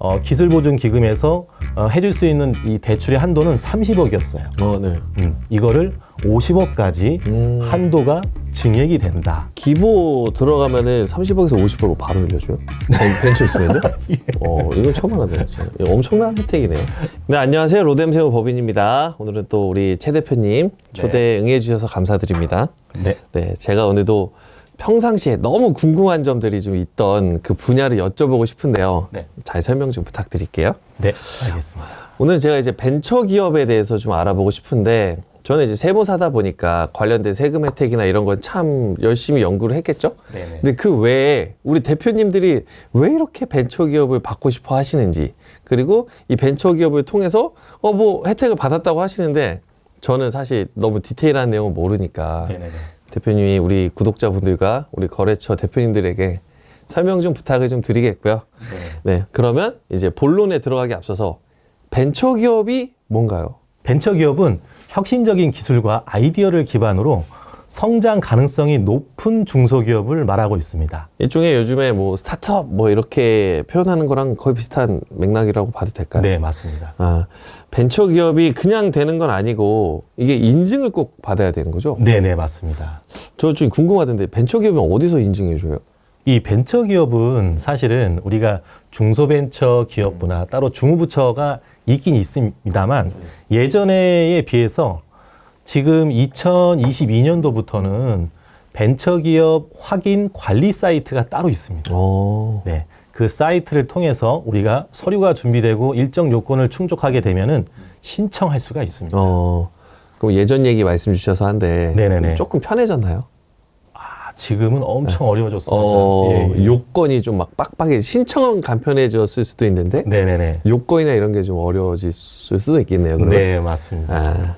어, 기술보증기금에서 어, 해줄 수 있는 이 대출의 한도는 30억이었어요. 어, 네. 음, 이거를 50억까지 음. 한도가 증액이 된다. 기보 들어가면은 30억에서 50% 바로 늘려줘요? 벤- 벤처 있으면요? 어, 이건 처음 알았네요. 이거 엄청난 혜택이네요. 네, 안녕하세요. 로뎀새우 법인입니다. 오늘은 또 우리 최 대표님 초대 응해주셔서 감사드립니다. 네. 네, 제가 오늘도 평상시에 너무 궁금한 점들이 좀 있던 그 분야를 여쭤보고 싶은데요. 네. 잘 설명 좀 부탁드릴게요. 네, 알겠습니다. 오늘 제가 이제 벤처 기업에 대해서 좀 알아보고 싶은데 저는 이제 세무사다 보니까 관련된 세금 혜택이나 이런 건 참 열심히 연구를 했겠죠. 네네. 근데 그 외에 우리 대표님들이 왜 이렇게 벤처 기업을 받고 싶어 하시는지 그리고 이 벤처 기업을 통해서 어 뭐 혜택을 받았다고 하시는데 저는 사실 너무 디테일한 내용을 모르니까 네네네. 대표님이 우리 구독자분들과 우리 거래처 대표님들에게 설명 좀 부탁을 좀 드리겠고요. 네. 네, 그러면 이제 본론에 들어가기 앞서서 벤처 기업이 뭔가요? 벤처 기업은 혁신적인 기술과 아이디어를 기반으로 성장 가능성이 높은 중소기업을 말하고 있습니다. 일종의 요즘에 뭐 스타트업 뭐 이렇게 표현하는 거랑 거의 비슷한 맥락이라고 봐도 될까요? 네, 맞습니다. 아, 벤처 기업이 그냥 되는 건 아니고 이게 인증을 꼭 받아야 되는 거죠? 네, 네, 맞습니다. 저 좀 궁금하던데 벤처 기업은 어디서 인증해 줘요? 이 벤처 기업은 사실은 우리가 중소벤처 기업부나 따로 중후부처가 있긴 있습니다만 예전에 비해서 지금 2022년도부터는 벤처기업 확인 관리 사이트가 따로 있습니다. 어. 네. 그 사이트를 통해서 우리가 서류가 준비되고 일정 요건을 충족하게 되면은 신청할 수가 있습니다. 어. 그럼 예전 얘기 말씀 주셔서 한데 네네네. 조금 편해졌나요? 아, 지금은 엄청 어려워졌습니다. 어, 예, 예. 요건이 좀 막 빡빡해 신청은 간편해졌을 수도 있는데 네네네. 요건이나 이런 게 좀 어려워질 수도 있겠네요. 그러면. 네, 맞습니다. 아,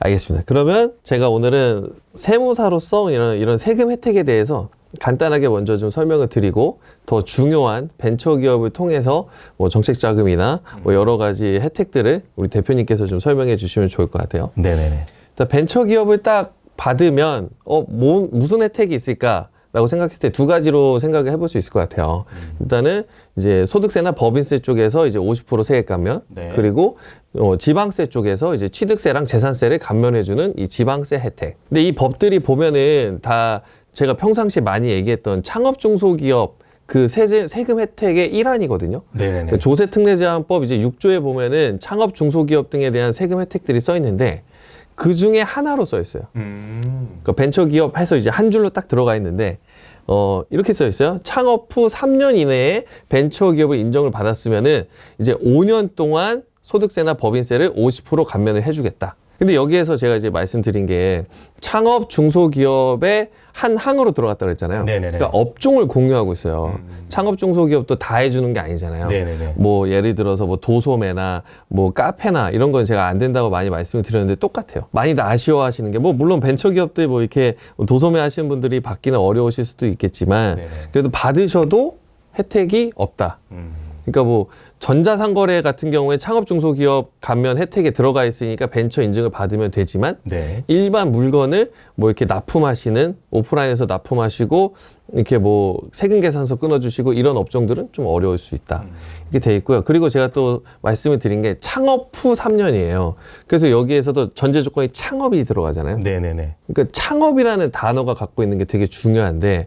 알겠습니다. 그러면 제가 오늘은 세무사로서 이런, 이런 세금 혜택에 대해서 간단하게 먼저 좀 설명을 드리고 더 중요한 벤처 기업을 통해서 뭐 정책 자금이나 뭐 여러 가지 혜택들을 우리 대표님께서 좀 설명해 주시면 좋을 것 같아요. 네네네. 벤처 기업을 딱 받으면 어, 뭐, 무슨 혜택이 있을까? 라고 생각했을 때 두 가지로 생각을 해볼 수 있을 것 같아요. 일단은 이제 소득세나 법인세 쪽에서 이제 50% 세액 감면, 네. 그리고 어, 지방세 쪽에서 이제 취득세랑 재산세를 감면해주는 이 지방세 혜택. 근데 이 법들이 보면은 다 제가 평상시에 많이 얘기했던 창업 중소기업 그 세제, 세금 혜택의 일환이거든요. 네네네. 그 조세특례제한법 이제 6조에 보면은 창업 중소기업 등에 대한 세금 혜택들이 써 있는데 그 중에 하나로 써 있어요. 음. 그 벤처 기업 해서 이제 한 줄로 딱 들어가 있는데 어 이렇게 써 있어요. 창업 후 3년 이내에 벤처 기업을 인정을 받았으면은 이제 5년 동안 소득세나 법인세를 50% 감면을 해주겠다. 근데 여기에서 제가 이제 말씀드린 게 창업 중소기업의 한 항으로 들어갔다 그랬잖아요. 네네네. 그러니까 업종을 공유하고 있어요. 음. 창업 중소기업도 다 해주는 게 아니잖아요. 네네네. 뭐 예를 들어서 뭐 도소매나 뭐 카페나 이런 건 제가 안 된다고 많이 말씀을 드렸는데 똑같아요. 많이들 아쉬워하시는 게 뭐 물론 벤처기업들 뭐 이렇게 도소매 하시는 분들이 받기는 어려우실 수도 있겠지만 네네. 그래도 받으셔도 혜택이 없다. 음. 그러니까 뭐 전자상거래 같은 경우에 창업 중소기업 감면 혜택에 들어가 있으니까 벤처 인증을 받으면 되지만 네. 일반 물건을 뭐 이렇게 납품하시는 오프라인에서 납품하시고 이렇게 뭐 세금 계산서 끊어주시고 이런 업종들은 좀 어려울 수 있다. 이렇게 돼 있고요. 그리고 제가 또 말씀을 드린 게 창업 후 3년이에요. 그래서 여기에서도 전제 조건이 창업이 들어가잖아요. 네네네. 그러니까 창업이라는 단어가 갖고 있는 게 되게 중요한데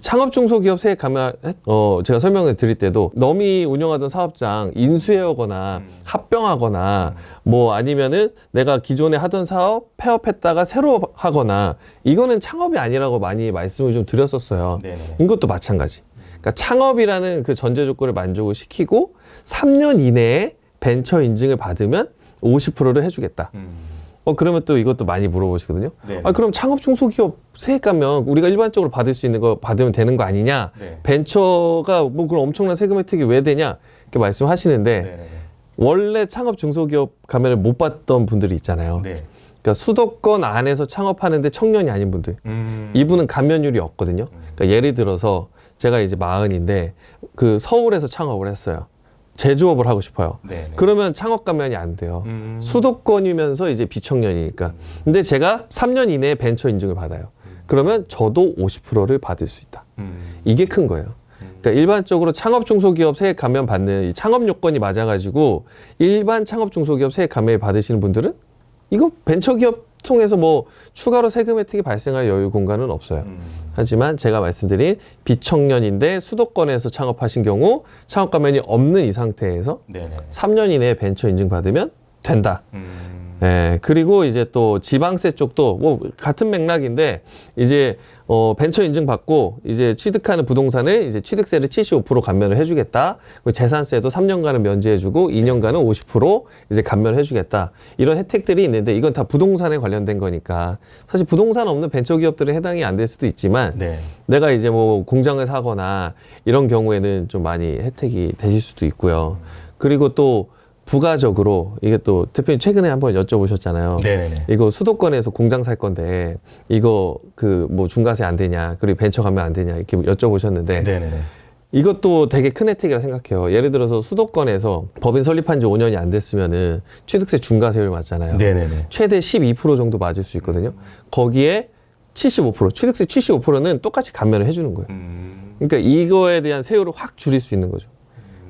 창업 중소기업 세액 감면 어 제가 설명을 드릴 때도 넘이 운영하던 사업장 인수해오거나 합병하거나 뭐 아니면은 내가 기존에 하던 사업 폐업했다가 새로 하거나 이거는 창업이 아니라고 많이 말씀을 좀 드렸었어요. 네네. 이것도 마찬가지. 그러니까 창업이라는 그 전제 조건을 만족을 시키고 3년 이내에 벤처 인증을 받으면 50%를 해주겠다. 음. 어 그러면 또 이것도 많이 물어보시거든요. 네. 아 그럼 창업 중소기업 세액 감면 우리가 일반적으로 받을 수 있는 거 받으면 되는 거 아니냐? 네. 벤처가 뭐 그런 엄청난 세금 혜택이 왜 되냐? 이렇게 말씀하시는데 네네네. 원래 창업 중소기업 감면을 못 받던 분들이 있잖아요. 네. 그러니까 수도권 안에서 창업하는데 청년이 아닌 분들 음. 이분은 감면율이 없거든요. 그러니까 예를 들어서 제가 이제 마흔인데 그 서울에서 창업을 했어요. 제조업을 하고 싶어요. 네네. 그러면 창업 감면이 안 돼요. 음. 수도권이면서 이제 비청년이니까. 근데 제가 3년 이내에 벤처 인증을 받아요. 그러면 저도 50%를 받을 수 있다. 음. 이게 큰 거예요. 음. 그러니까 일반적으로 창업 중소기업 세액 감면 받는 이 창업 요건이 맞아가지고 일반 창업 중소기업 세액 감면 받으시는 분들은 이거 벤처기업 통해서 뭐 추가로 세금 혜택이 발생할 여유 공간은 없어요. 하지만 제가 말씀드린 비청년인데 수도권에서 창업하신 경우 창업 감면이 없는 이 상태에서 네네. 3년 이내에 벤처 인증 받으면 된다. 예, 그리고 이제 또 지방세 쪽도 뭐 같은 맥락인데 이제 어 벤처 인증 받고 이제 취득하는 부동산에 이제 취득세를 75% 감면을 해주겠다. 그리고 재산세도 3년간은 면제해주고 2년간은 50% 이제 감면을 해주겠다. 이런 혜택들이 있는데 이건 다 부동산에 관련된 거니까 사실 부동산 없는 벤처 기업들은 해당이 안 될 수도 있지만 네. 내가 이제 뭐 공장을 사거나 이런 경우에는 좀 많이 혜택이 되실 수도 있고요. 그리고 또 부가적으로 이게 또 대표님 최근에 한번 여쭤보셨잖아요. 네네네. 이거 수도권에서 공장 살 건데 이거 그 뭐 중과세 안 되냐 그리고 벤처 가면 안 되냐 이렇게 여쭤보셨는데 네네네. 이것도 되게 큰 혜택이라 생각해요. 예를 들어서 수도권에서 법인 설립한 지 5년이 안 됐으면은 취득세 중과세율 맞잖아요. 네네네. 최대 12% 정도 맞을 수 있거든요. 거기에 75% 취득세 75%는 똑같이 감면을 해주는 거예요. 그러니까 이거에 대한 세율을 확 줄일 수 있는 거죠.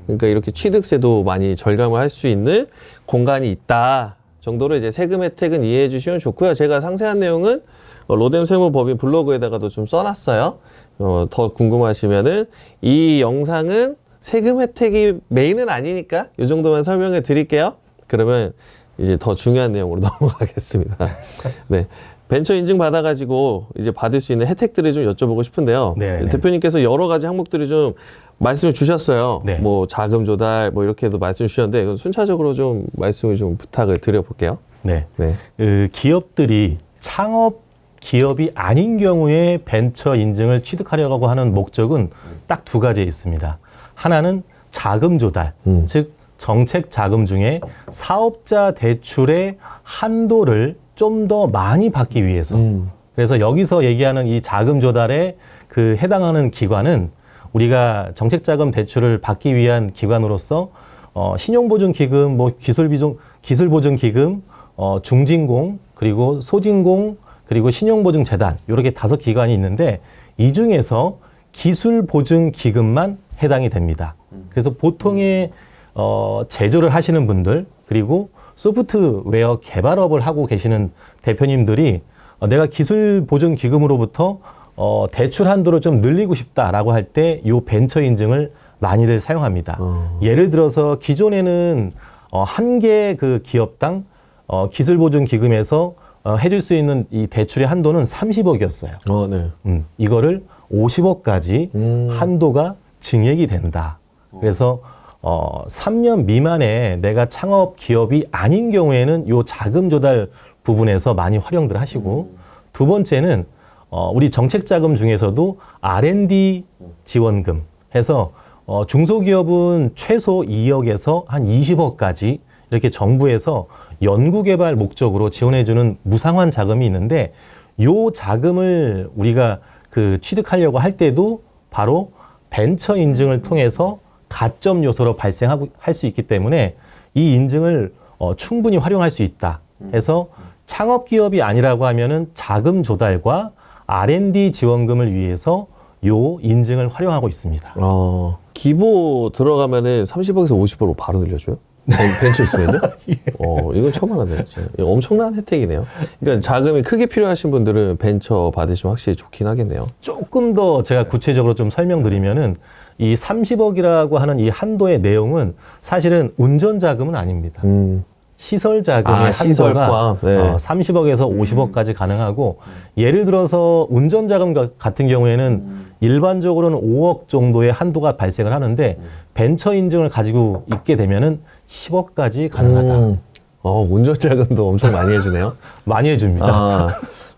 그러니까 이렇게 취득세도 많이 절감을 할 수 있는 공간이 있다 정도로 이제 세금 혜택은 이해해 주시면 좋고요. 제가 상세한 내용은 어, 로뎀 세무법인 블로그에다가도 좀 써놨어요. 어, 더 궁금하시면은 이 영상은 세금 혜택이 메인은 아니니까 이 정도만 설명해 드릴게요. 그러면 이제 더 중요한 내용으로 넘어가겠습니다. 네. 벤처 인증 받아가지고 이제 받을 수 있는 혜택들을 좀 여쭤보고 싶은데요. 네, 네. 대표님께서 여러 가지 항목들을 좀 말씀을 주셨어요. 네. 뭐 자금 조달 뭐 이렇게도 말씀 주셨는데 순차적으로 좀 말씀을 좀 부탁을 드려볼게요. 네. 네. 그 기업들이 창업 기업이 아닌 경우에 벤처 인증을 취득하려고 하는 목적은 딱 두 가지 있습니다. 하나는 자금 조달, 음. 즉 정책 자금 중에 사업자 대출의 한도를 좀 더 많이 받기 위해서. 음. 그래서 여기서 얘기하는 이 자금 조달에 그 해당하는 기관은 우리가 정책 자금 대출을 받기 위한 기관으로서 어, 신용보증기금, 뭐 기술비중 기술보증기금, 어, 중진공 그리고 소진공 그리고 신용보증재단 이렇게 다섯 기관이 있는데 이 중에서 기술보증기금만 해당이 됩니다. 그래서 보통의 어, 제조를 하시는 분들 그리고 소프트웨어 개발업을 하고 계시는 대표님들이 어, 내가 기술보증기금으로부터 어, 대출 한도를 좀 늘리고 싶다라고 할때이 벤처 인증을 많이들 사용합니다. 어. 예를 들어서 기존에는 어, 한 개 그 기업당 어, 기술보증기금에서 어, 해줄 수 있는 이 대출의 한도는 30억이었어요. 어, 네. 음, 이거를 50억까지 음. 한도가 증액이 된다. 그래서 어, 3년 미만에 내가 창업 기업이 아닌 경우에는 요 자금 조달 부분에서 많이 활용들 하시고 두 번째는 어, 우리 정책 자금 중에서도 R&D 지원금 해서 어, 중소기업은 최소 2억에서 한 20억까지 이렇게 정부에서 연구개발 목적으로 지원해주는 무상환 자금이 있는데 요 자금을 우리가 그 취득하려고 할 때도 바로 벤처 인증을 통해서 가점 요소로 발생하고 할 수 있기 때문에 이 인증을 어, 충분히 활용할 수 있다. 해서 창업 기업이 아니라고 하면은 자금 조달과 R&D 지원금을 위해서 요 인증을 활용하고 있습니다. 어, 기보 들어가면은 30억에서 50억으로 바로 늘려줘요? 벤- 벤처 있으면요? 어, 이건 처음 알았네요. 진짜. 이거 엄청난 혜택이네요. 그러니까 자금이 크게 필요하신 분들은 벤처 받으시면 확실히 좋긴 하겠네요. 조금 더 제가 구체적으로 좀 설명드리면은 이 30억이라고 하는 이 한도의 내용은 사실은 운전 자금은 아닙니다. 음. 시설 자금의 아, 시설 한도가 포함. 네. 어, 30억에서 50억까지 가능하고 예를 들어서 운전 자금 가- 같은 경우에는 일반적으로는 5억 정도의 한도가 발생을 하는데 벤처 인증을 가지고 있게 되면은 10억까지 가능하다. 음. 어, 운전 자금도 엄청 많이 해주네요. 많이 해줍니다. 아,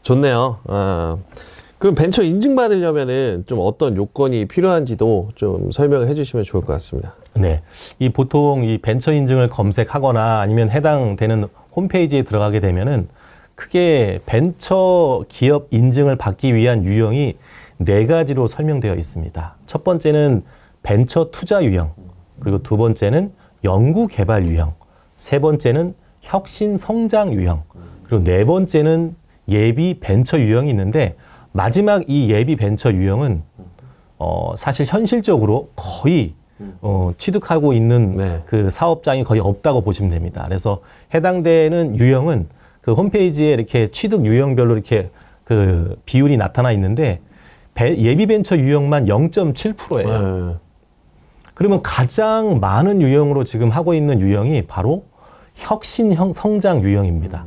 좋네요. 아. 그럼 벤처 인증 받으려면은 좀 어떤 요건이 필요한지도 좀 설명을 해주시면 좋을 것 같습니다. 네. 이 보통 이 벤처 인증을 검색하거나 아니면 해당되는 홈페이지에 들어가게 되면은 크게 벤처 기업 인증을 받기 위한 유형이 네 가지로 설명되어 있습니다. 첫 번째는 벤처 투자 유형, 그리고 두 번째는 연구 개발 유형, 세 번째는 혁신 성장 유형, 그리고 네 번째는 예비 벤처 유형이 있는데 마지막 이 예비 벤처 유형은 어, 사실 현실적으로 거의 어, 취득하고 있는 네. 그 사업장이 거의 없다고 보시면 됩니다. 그래서 해당되는 유형은 그 홈페이지에 이렇게 취득 유형별로 이렇게 그 비율이 나타나 있는데 배- 예비 벤처 유형만 0.7%예요. 네. 그러면 가장 많은 유형으로 지금 하고 있는 유형이 바로 혁신형 성장 유형입니다.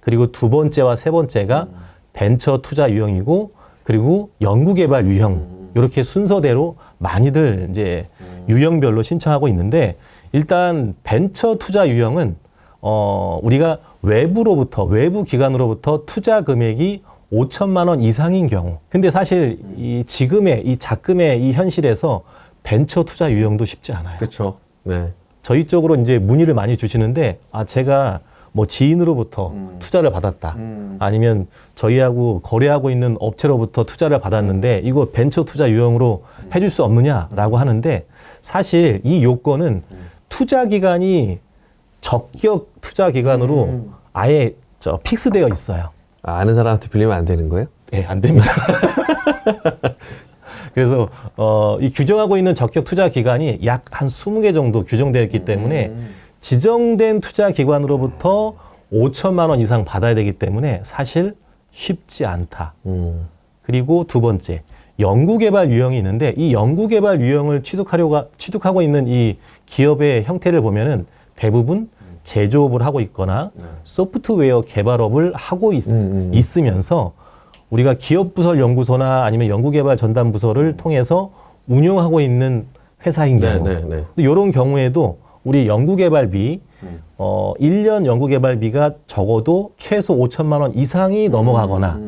그리고 두 번째와 세 번째가 벤처 투자 유형이고 그리고 연구개발 유형 이렇게 순서대로 많이들 이제 유형별로 신청하고 있는데 일단 벤처 투자 유형은 어 우리가 외부로부터 외부 기관으로부터 투자 금액이 5천만 원 이상인 경우. 근데 사실 이 지금의 이 작금의 이 현실에서 벤처 투자 유형도 쉽지 않아요. 그렇죠. 네. 저희 쪽으로 이제 문의를 많이 주시는데 아 제가 뭐 지인으로부터 투자를 받았다. 아니면 저희하고 거래하고 있는 업체로부터 투자를 받았는데 이거 벤처 투자 유형으로 해줄 수 없느냐라고 하는데 사실 이 요건은 투자 기간이 적격 투자 기간으로 아예 저 픽스되어 있어요. 아, 아는 사람한테 빌리면 안 되는 거예요? 예, 안 됩니다. 그래서 어, 이 규정하고 있는 적격 투자 기간이 약한 20개 정도 규정되어 있기 때문에 지정된 투자 기관으로부터 5천만 원 이상 받아야 되기 때문에 사실 쉽지 않다. 음. 그리고 두 번째, 연구개발 유형이 있는데 이 연구개발 유형을 취득하려고 취득하고 있는 이 기업의 형태를 보면은 대부분 제조업을 하고 있거나 소프트웨어 개발업을 하고 있, 음, 음. 있으면서 우리가 기업 부설 연구소나 아니면 연구개발 전담 부서를 통해서 운영하고 있는 회사인 네, 경우. 네, 네. 근데 이런 경우에도 우리 연구개발비 어 1년 연구개발비가 적어도 최소 5천만 원 이상이 넘어가거나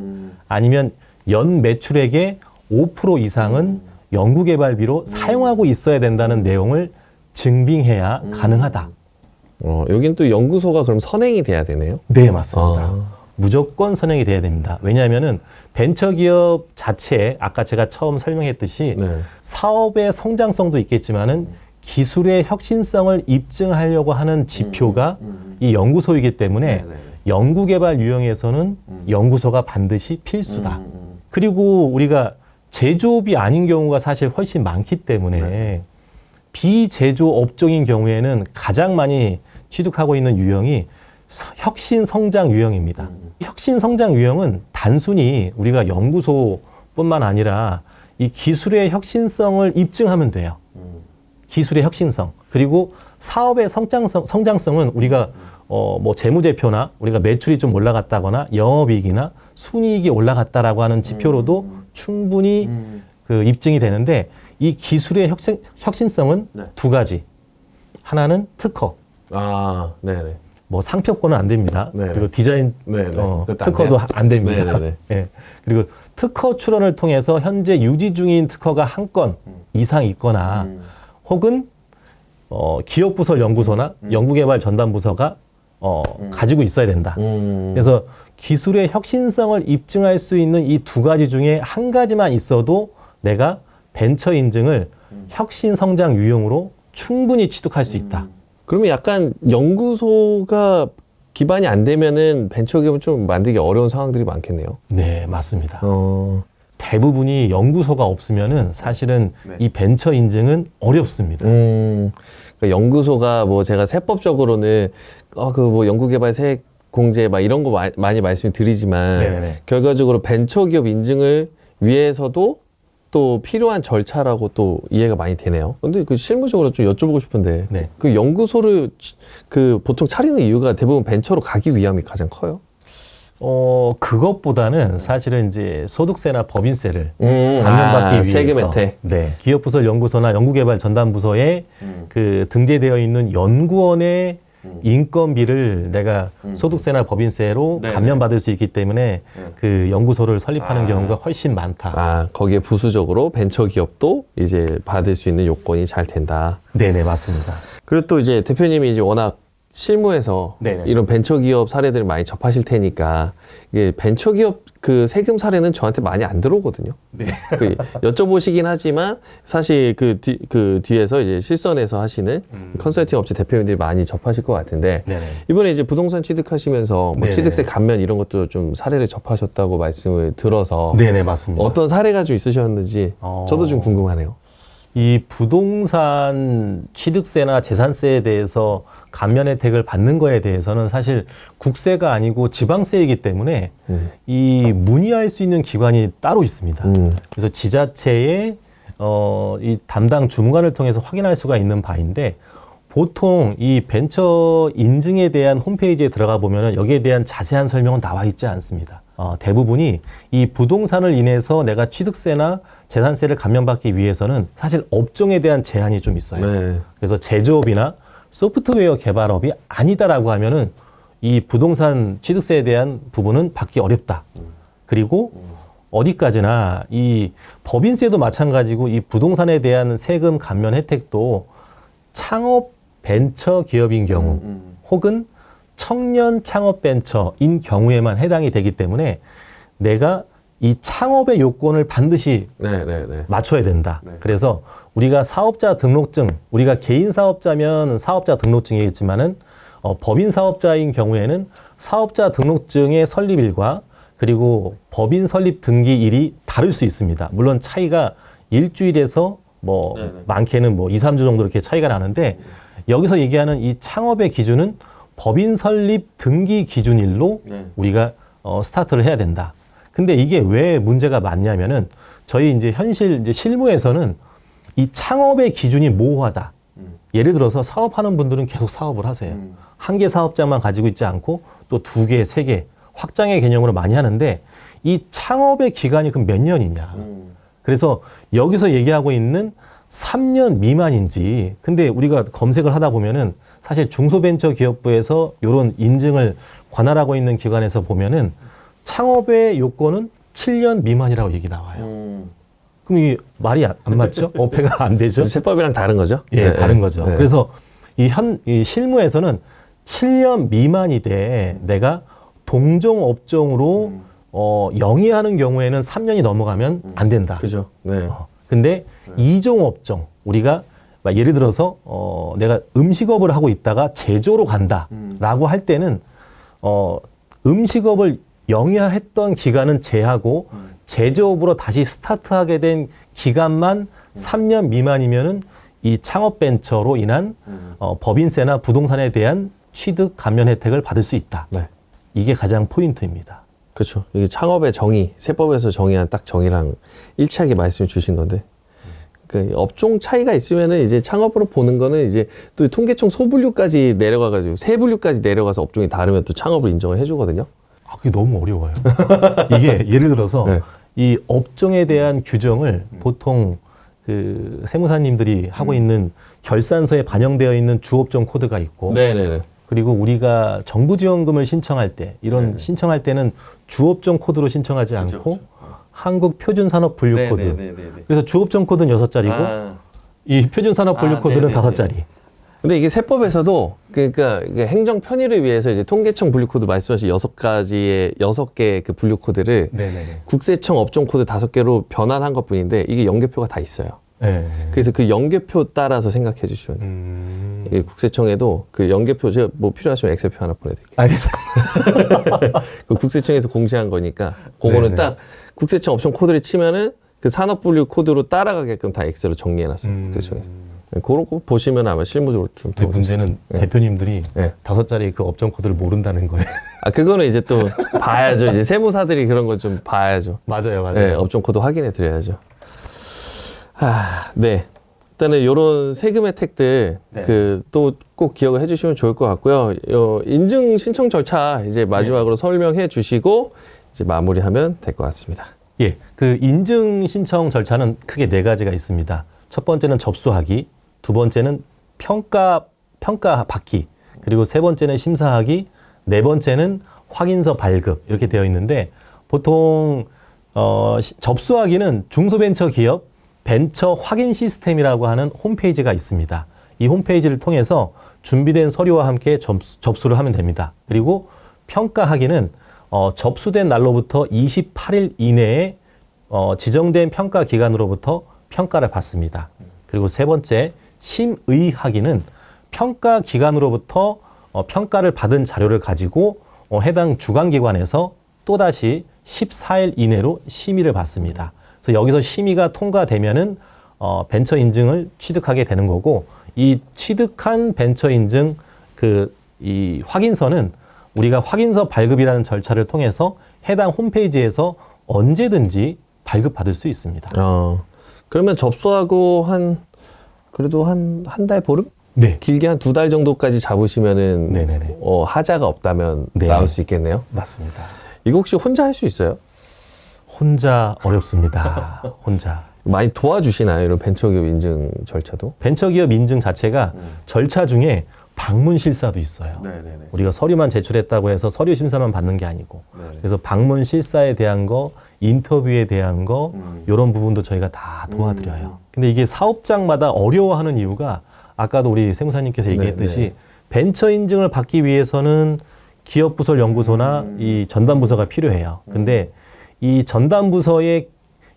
아니면 연 매출액의 5% 이상은 연구개발비로 사용하고 있어야 된다는 내용을 증빙해야 가능하다. 어, 여긴 또 연구소가 그럼 선행이 돼야 되네요. 네, 맞습니다. 아. 무조건 선행이 돼야 됩니다. 왜냐하면은 벤처기업 자체에 아까 제가 처음 설명했듯이 네. 사업의 성장성도 있겠지만은 기술의 혁신성을 입증하려고 하는 지표가 이 연구소이기 때문에 연구개발 유형에서는 연구소가 반드시 필수다. 그리고 우리가 제조업이 아닌 경우가 사실 훨씬 많기 때문에 비제조 업종인 경우에는 가장 많이 취득하고 있는 유형이 서- 혁신 성장 유형입니다. 혁신 성장 유형은 단순히 우리가 연구소뿐만 아니라 이 기술의 혁신성을 입증하면 돼요. 기술의 혁신성 그리고 사업의 성장성 성장성은 우리가 어 뭐 재무제표나 우리가 매출이 좀 올라갔다거나 영업이익이나 순이익이 올라갔다라고 하는 지표로도 충분히 그 입증이 되는데 이 기술의 혁신, 혁신성은 네. 두 가지 하나는 특허 아, 네, 네. 뭐 상표권은 안 됩니다. 네. 그리고 디자인 네, 네. 어, 안 특허도 돼요? 안 됩니다. 네, 네, 예. 그리고 특허 출원을 통해서 현재 유지 중인 특허가 한 건 이상 있거나 혹은 어, 기업부설 연구소나 연구개발 전담부서가 어, 가지고 있어야 된다. 음. 그래서 기술의 혁신성을 입증할 수 있는 이 두 가지 중에 한 가지만 있어도 내가 벤처 인증을 혁신 성장 유형으로 충분히 취득할 수 있다. 그러면 약간 연구소가 기반이 안 되면은 벤처기업은 좀 만들기 어려운 상황들이 많겠네요. 네, 맞습니다. 어. 대부분이 연구소가 없으면은 사실은 이 벤처 인증은 어렵습니다. 음. 그러니까 연구소가 뭐 제가 세법적으로는 어 그 뭐 연구개발 세액 공제 막 이런 거 마- 많이 말씀을 드리지만 네네네. 결과적으로 벤처기업 인증을 위해서도 또 필요한 절차라고 또 이해가 많이 되네요. 근데 그 실무적으로 좀 여쭤보고 싶은데 네. 그 연구소를 치- 그 보통 차리는 이유가 대부분 벤처로 가기 위함이 가장 커요. 어, 그것보다는 사실은 이제 소득세나 법인세를 음, 감면받기 아, 위해서 세금 혜택. 네. 기업 부설 연구소나 연구개발 전담 부서에 음. 그 등재되어 있는 연구원의 인건비를 내가 소득세나 법인세로 네네. 감면받을 수 있기 때문에 그 연구소를 설립하는 아. 경우가 훨씬 많다. 아 거기에 부수적으로 벤처 기업도 이제 받을 수 있는 요건이 잘 된다. 네네 맞습니다. 그리고 또 이제 대표님이 이제 워낙 실무에서 네네. 이런 벤처기업 사례들을 많이 접하실 테니까 이게 벤처기업 그 세금 사례는 저한테 많이 안 들어오거든요. 네. 그 여쭤보시긴 하지만 사실 그, 뒤, 그 뒤에서 이제 실선에서 하시는 컨설팅 업체 대표님들이 많이 접하실 것 같은데 네네. 이번에 이제 부동산 취득하시면서 뭐. 취득세 감면 이런 것도 좀 사례를 접하셨다고 말씀을 들어서 네네 맞습니다. 어떤 사례가 좀 있으셨는지 어. 저도 좀 궁금하네요. 이 부동산 취득세나 재산세에 대해서 감면 혜택을 받는 거에 대해서는 사실 국세가 아니고 지방세이기 때문에 음. 이 문의할 수 있는 기관이 따로 있습니다. 음. 그래서 지자체의 어, 이 담당 주무관을 통해서 확인할 수가 있는 바인데 보통 이 벤처 인증에 대한 홈페이지에 들어가 보면은 여기에 대한 자세한 설명은 나와 있지 않습니다. 어, 대부분이 이 부동산을 인해서 내가 취득세나 재산세를 감면받기 위해서는 사실 업종에 대한 제한이 좀 있어요. 네. 그래서 제조업이나 소프트웨어 개발업이 아니다라고 하면은 이 부동산 취득세에 대한 부분은 받기 어렵다. 그리고 어디까지나 이 법인세도 마찬가지고 이 부동산에 대한 세금 감면 혜택도 창업 벤처 기업인 경우 혹은 청년 창업 벤처인 경우에만 해당이 되기 때문에 내가 이 창업의 요건을 반드시 네, 네, 네. 맞춰야 된다. 네. 그래서 우리가 사업자 등록증, 우리가 개인 사업자면 사업자 등록증이겠지만은 어, 법인 사업자인 경우에는 사업자 등록증의 설립일과 그리고 법인 설립 등기일이 다를 수 있습니다. 물론 차이가 일주일에서 뭐 네, 네. 많게는 뭐 2, 3주 정도 이렇게 차이가 나는데 여기서 얘기하는 이 창업의 기준은 법인 설립 등기 기준일로 네. 우리가 어, 스타트를 해야 된다. 근데 이게 왜 문제가 많냐면은 저희 이제 현실 이제 실무에서는 이 창업의 기준이 모호하다. 예를 들어서 사업하는 분들은 계속 사업을 하세요. 한개 사업장만 가지고 있지 않고 또 두 개, 세 개 확장의 개념으로 많이 하는데 이 창업의 기간이 그럼 몇 년이냐. 그래서 여기서 얘기하고 있는 3년 미만인지 근데 우리가 검색을 하다 보면은 사실 중소벤처기업부에서 이런 인증을 관할하고 있는 기관에서 보면은 창업의 요건은 7년 미만이라고 얘기 나와요. 음. 그럼 이게 말이 안, 안 맞죠? 어폐가 안 되죠? 세법이랑 다른 거죠? 예, 네, 다른 네. 거죠. 네. 그래서 이 현, 이 실무에서는 7년 미만이 돼 내가 동종 업종으로 어, 영위하는 경우에는 3년이 넘어가면 안 된다. 그죠. 네. 어, 근데 이종 업종 우리가 막 예를 들어서 어, 내가 음식업을 하고 있다가 제조로 간다라고 할 때는 어, 음식업을 영위했던 기간은 제하고 제조업으로 다시 스타트하게 된 기간만 3년 미만이면은 이 창업 벤처로 인한 어, 법인세나 부동산에 대한 취득 감면 혜택을 받을 수 있다. 네. 이게 가장 포인트입니다. 그렇죠. 이게 창업의 정의, 세법에서 정의한 딱 정의랑 일치하게 말씀을 주신 건데. 그 업종 차이가 있으면은 이제 창업으로 보는 거는 이제 또 통계청 소분류까지 내려가가지고 세분류까지 내려가서 업종이 다르면 또 창업을 인정을 해주거든요. 아, 그게 너무 어려워요. 이게 예를 들어서 네. 이 업종에 대한 규정을 보통 그 세무사님들이 하고 있는 결산서에 반영되어 있는 주업종 코드가 있고 네네네. 그리고 우리가 정부 지원금을 신청할 때 이런. 신청할 때는 주업종 코드로 신청하지 그렇죠, 않고 그렇죠. 한국 표준 산업 분류 코드. 네 네 네 네. 그래서 주업종 코드는 여섯 자리고 아. 이 표준 산업 분류 아, 코드는 네네네. 다섯 자리. 근데 이게 세법에서도 그러니까 이게 행정 편의를 위해서 이제 통계청 분류 코드 말씀하신 여섯 가지의 여섯 개의 그 분류 코드를 네네. 국세청 업종 코드 다섯 개로 변환한 것뿐인데 이게 연계표가 다 있어요. 네. 그래서 그 연계표 따라서 생각해 주시면 돼요. 음... 이게 국세청에도 그 연계표 제가 뭐 필요하시면 엑셀표 하나 보내드릴게요. 알겠습니다. 그 국세청에서 공시한 거니까 그거는 네네. 딱 국세청 업종 코드를 치면은 그 산업 분류 코드로 따라가게끔 다 엑셀로 정리해놨어요. 음. 국세청에서. 네, 그런 거 보시면 아마 실무적으로 좀 근데 도움이 문제는 네. 대표님들이 네. 다섯 자리 그 업종 코드를 모른다는 거예요. 아 그거는 이제 또 봐야죠. 이제 세무사들이 그런 거 좀 봐야죠. 맞아요, 맞아요. 네, 업종 코드 확인해 드려야죠. 아, 네. 일단은 이런 세금 혜택들 네. 그 또 꼭 기억을 해주시면 좋을 것 같고요. 어, 인증 신청 절차 이제 마지막으로 설명해 주시고 이제 마무리하면 될 것 같습니다. 예, 그 인증 신청 절차는 크게 네 가지가 있습니다. 첫 번째는 접수하기, 두 번째는 평가 평가 받기, 그리고 세 번째는 심사하기, 네 번째는 확인서 발급 이렇게 되어 있는데 보통 어, 시- 접수하기는 중소벤처기업 벤처 확인 시스템이라고 하는 홈페이지가 있습니다. 이 홈페이지를 통해서 준비된 서류와 함께 접수, 접수를 하면 됩니다. 그리고 평가하기는 어, 접수된 날로부터 28일 이내에 어, 지정된 평가 기관으로부터 평가를 받습니다. 그리고 세 번째 심의하기는 평가 기관으로부터 어, 평가를 받은 자료를 가지고 어, 해당 주관기관에서 또다시 14일 이내로 심의를 받습니다. 그래서 여기서 심의가 통과되면은 어, 벤처 인증을 취득하게 되는 거고 이 취득한 벤처 인증 그 이 확인서는 우리가 확인서 발급이라는 절차를 통해서 해당 홈페이지에서 언제든지 발급받을 수 있습니다. 어. 그러면 접수하고 한 그래도 한 한 달 보름? 네, 길게 한 두 달 정도까지 잡으시면은 네네네. 어, 하자가 없다면 네. 나올 수 있겠네요. 맞습니다. 이거 혹시 혼자 할 수 있어요? 혼자 어렵습니다. 혼자. 많이 도와주시나요? 이런 벤처기업 인증 절차도? 벤처기업 인증 자체가 절차 중에 방문 실사도 있어요. 네네네. 우리가 서류만 제출했다고 해서 서류 심사만 받는 게 아니고 네. 그래서 방문 실사에 대한 거, 인터뷰에 대한 거 음. 이런 부분도 저희가 다 도와드려요. 근데 이게 사업장마다 어려워하는 이유가 아까도 우리 세무사님께서 얘기했듯이 네. 벤처 인증을 받기 위해서는 기업 부설 연구소나 음. 이 전담 부서가 필요해요. 근데 이 전담 부서의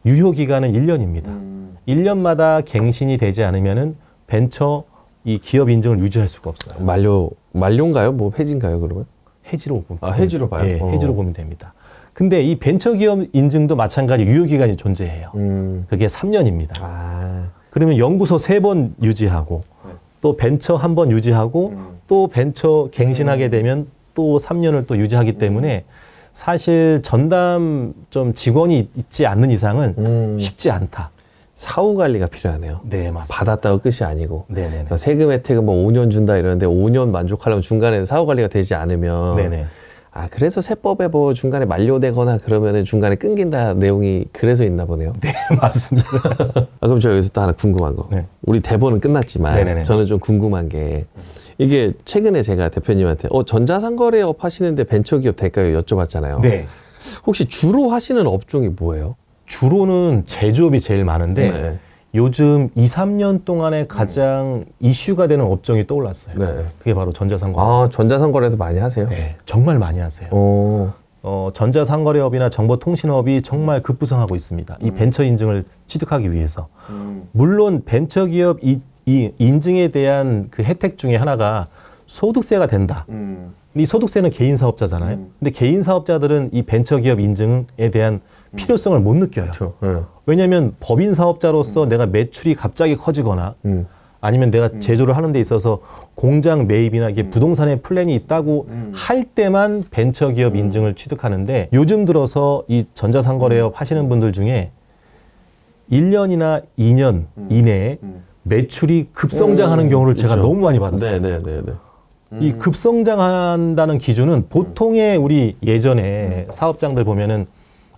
유효 기간은 1년입니다. 음. 1년마다 갱신이 되지 않으면은 벤처 이 기업 인증을 유지할 수가 없어요. 만료 만료인가요? 뭐 폐지인가요? 그러면? 해지로 보면 아, 해지로 봐요? 예, 어. 해지로 보면 됩니다. 근데 이 벤처 기업 인증도 마찬가지 유효 기간이 존재해요. 음. 그게 3년입니다. 아. 그러면 연구소 세 번 유지하고 네. 또 벤처 한 번 유지하고 음. 또 벤처 갱신하게 되면 또 3년을 또 유지하기 때문에 사실 전담 좀 직원이 있- 있지 않는 이상은 음. 쉽지 않다. 사후 관리가 필요하네요. 네, 맞습니다. 받았다고 끝이 아니고. 네네네. 그러니까 세금 혜택은 뭐 5년 준다 이러는데 5년 만족하려면 중간에 사후 관리가 되지 않으면 네네. 아 그래서 세법에 뭐 중간에 만료되거나 그러면은 중간에 끊긴다 내용이 그래서 있나 보네요. 네, 맞습니다. 아 그럼 저 여기서 또 하나 궁금한 거. 네. 우리 대본은 끝났지만 네네네. 저는 좀 궁금한 게 이게 최근에 제가 대표님한테 어 전자상거래업 하시는데 벤처기업 될까요 여쭤봤잖아요. 네. 혹시 주로 하시는 업종이 뭐예요? 주로는 제조업이 제일 많은데 네. 요즘 2, 3년 동안에 가장 이슈가 되는 업종이 떠올랐어요. 네. 그게 바로 전자상거래. 아 전자상거래도 많이 하세요? 네, 정말 많이 하세요. 어. 어, 전자상거래업이나 정보통신업이 정말 급부상하고 있습니다. 이 벤처 인증을 취득하기 위해서. 물론 벤처기업 이, 이 인증에 대한 그 혜택 중에 하나가 소득세가 된다. 이 소득세는 개인 사업자잖아요. 음. 근데 개인 사업자들은 이 벤처기업 인증에 대한 필요성을 못 느껴요. 그렇죠. 네. 왜냐하면 법인 사업자로서 내가 매출이 갑자기 커지거나 음. 아니면 내가 제조를 하는 데 있어서 공장 매입이나 이게 부동산의 플랜이 있다고 할 때만 벤처기업 인증을 취득하는데 요즘 들어서 이 전자상거래업 하시는 분들 중에 1년이나 2년 이내에 매출이 급성장하는 경우를 제가 그렇죠. 너무 많이 받았어요. 네, 네, 네, 네. 이 급성장한다는 기준은 보통의 우리 예전에 사업장들 보면은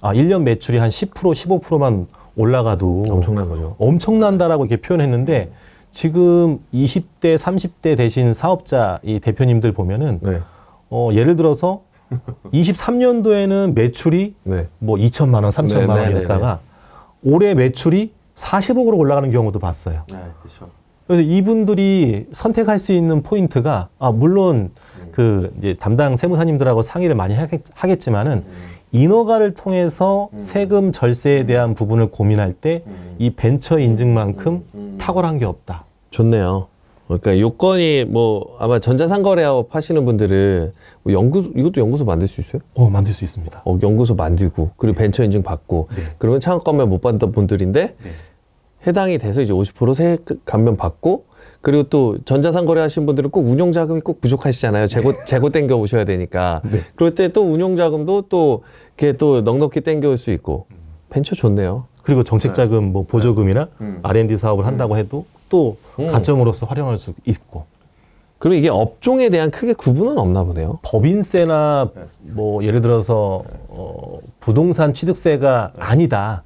아, 1년 매출이 한 10% 15%만 올라가도 엄청난 거죠. 엄청난다라고 이렇게 표현했는데 지금 20대, 30대 되신 사업자 이 대표님들 보면은 네. 어, 예를 들어서 23년도에는 매출이 네. 뭐 2천만 원, 3천만 네, 네, 원이었다가 올해 매출이 40억으로 올라가는 경우도 봤어요. 네, 그렇죠. 그래서 이분들이 선택할 수 있는 포인트가 아 물론 그 이제 담당 세무사님들하고 상의를 많이 하겠, 하겠지만은 인허가를 통해서 세금 절세에 대한 부분을 고민할 때 이 벤처 인증만큼 탁월한 게 없다. 좋네요. 그러니까 요건이 뭐 아마 전자상거래업 하시는 분들은 뭐 연구소 이것도 연구소 만들 수 있어요? 어 만들 수 있습니다. 어, 연구소 만들고 그리고 벤처 인증 받고 네. 그러면 창업감면 못 받던 분들인데 네. 해당이 돼서 이제 50% 세금 감면 받고 그리고 또 전자상 거래 하시는 분들은 꼭 운용 자금이 꼭 부족하시잖아요. 재고 재고 땡겨 오셔야 되니까. 네. 그럴 때 또 운용 자금도 또 이렇게 또 넉넉히 땡겨 올 수 있고 벤처 좋네요. 그리고 정책 자금 뭐 보조금이나 음. R&D 사업을 한다고 해도 또 음. 가점으로서 활용할 수 있고 그리고 이게 업종에 대한 크게 구분은 없나 보네요. 법인세나 뭐 예를 들어서 어, 부동산 취득세가 아니다.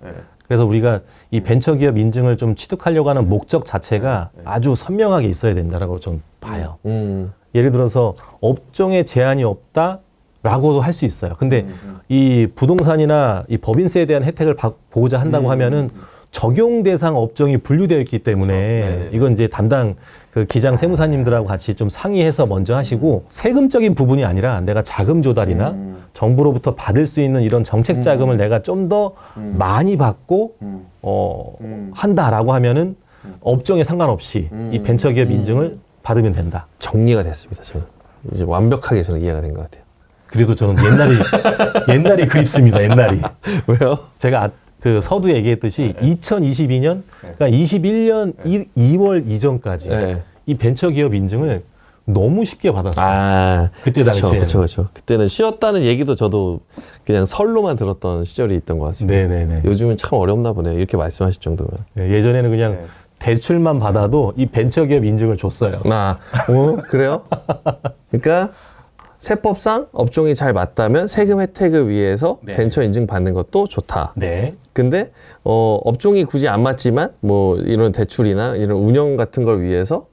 그래서 우리가 이 벤처기업 인증을 좀 취득하려고 하는 목적 자체가 아주 선명하게 있어야 된다라고 좀 봐요. 음. 예를 들어서 업종에 제한이 없다 라고도 할 수 있어요. 근데 이 부동산이나 이 법인세에 대한 혜택을 받- 보고자 한다고 하면은 적용 대상 업종이 분류되어 있기 때문에 네. 이건 이제 담당 그 기장 세무사님들하고 같이 좀 상의해서 먼저 하시고 세금적인 부분이 아니라 내가 자금 조달이나 음. 정부로부터 받을 수 있는 이런 정책 자금을 내가 좀더 음. 많이 받고 음. 어, 음. 한다라고 하면은 업종에 상관없이 이 벤처기업 인증을 받으면 된다. 정리가 됐습니다. 저는 이제 완벽하게 저는 이해가 된 것 같아요. 그래도 저는 옛날이 옛날이 그립습니다. 옛날이. 왜요? 제가 아- 그 서두 얘기했듯이 2022년, 그러니까 21년 1, 2월 이전까지 네. 이 벤처기업 인증을 너무 쉽게 받았어요. 아 그때 당시에는. 그쵸, 그쵸. 그때는 쉬었다는 얘기도 저도 그냥 설로만 들었던 시절이 있던 것 같습니다. 네네네. 요즘은 참 어렵나 보네요. 이렇게 말씀하실 정도면. 네, 예전에는 그냥 네. 대출만 받아도 이 벤처기업 인증을 줬어요. 나, 어, 그래요? 그러니까 세법상 업종이 잘 맞다면 세금 혜택을 위해서 네. 벤처 인증 받는 것도 좋다. 네. 근데 어, 업종이 굳이 안 맞지만 뭐 이런 대출이나 이런 운영 같은 걸 위해서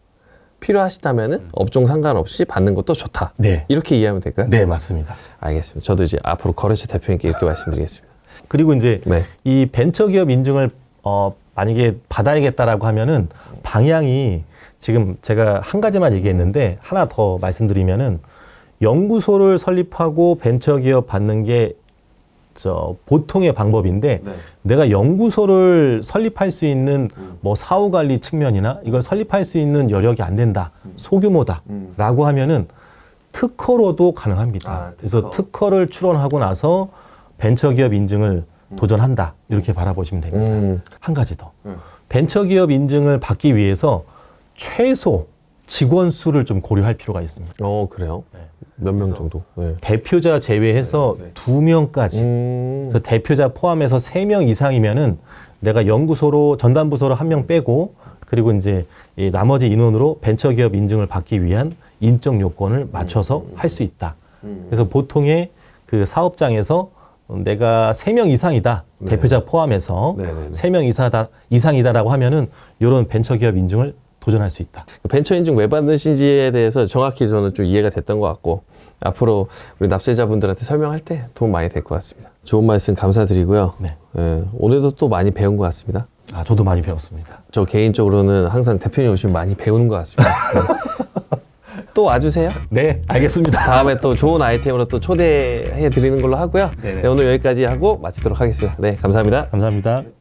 필요하시다면은 업종 상관없이 받는 것도 좋다. 네. 이렇게 이해하면 될까요? 네, 맞습니다. 알겠습니다. 저도 이제 앞으로 거래처 대표님께 이렇게 말씀드리겠습니다. 그리고 이제 네. 이 벤처기업 인증을 어 만약에 받아야겠다라고 하면은 방향이 지금 제가 한 가지만 얘기했는데 하나 더 말씀드리면은 연구소를 설립하고 벤처기업 받는 게 저 보통의 방법인데 네. 내가 연구소를 설립할 수 있는 뭐 사후 관리 측면이나 이걸 설립할 수 있는 여력이 안 된다 소규모다라고 음. 하면은 특허로도 가능합니다. 아, 그래서 특허. 특허를 출원하고 나서 벤처기업 인증을 도전한다 이렇게 바라보시면 됩니다. 음, 한 가지 더 음. 벤처기업 인증을 받기 위해서 최소 직원 수를 좀 고려할 필요가 있습니다. 어 그래요? 네. 몇 명 그래서 정도? 네. 대표자 제외해서 네, 네. 두 명까지 음, 그래서 대표자 포함해서 세 명 이상이면은 내가 연구소로 전담부서로 한 명 빼고 그리고 이제 이 나머지 인원으로 벤처기업 인증을 받기 위한 인적 요건을 맞춰서 할 수 있다. 음. 그래서 보통의 그 사업장에서 내가 세 명 이상이다 네. 대표자 포함해서 네 네 네. 세 명 이상이다 이상이다라고 하면은 이런 벤처기업 인증을 도전할 수 있다. 벤처 인증 왜 받으신지에 대해서 정확히 저는 좀 이해가 됐던 것 같고 앞으로 우리 납세자분들한테 설명할 때 도움 많이 될 것 같습니다. 좋은 말씀 감사드리고요. 네. 예, 오늘도 또 많이 배운 것 같습니다. 아 저도 많이 배웠습니다. 저 개인적으로는 항상 대표님 오시면 많이 배우는 것 같습니다. 네. 또 와주세요. 네, 알겠습니다. 다음에 또 좋은 아이템으로 또 초대해 드리는 걸로 하고요. 네네. 네, 오늘 여기까지 하고 마치도록 하겠습니다. 네, 감사합니다. 감사합니다.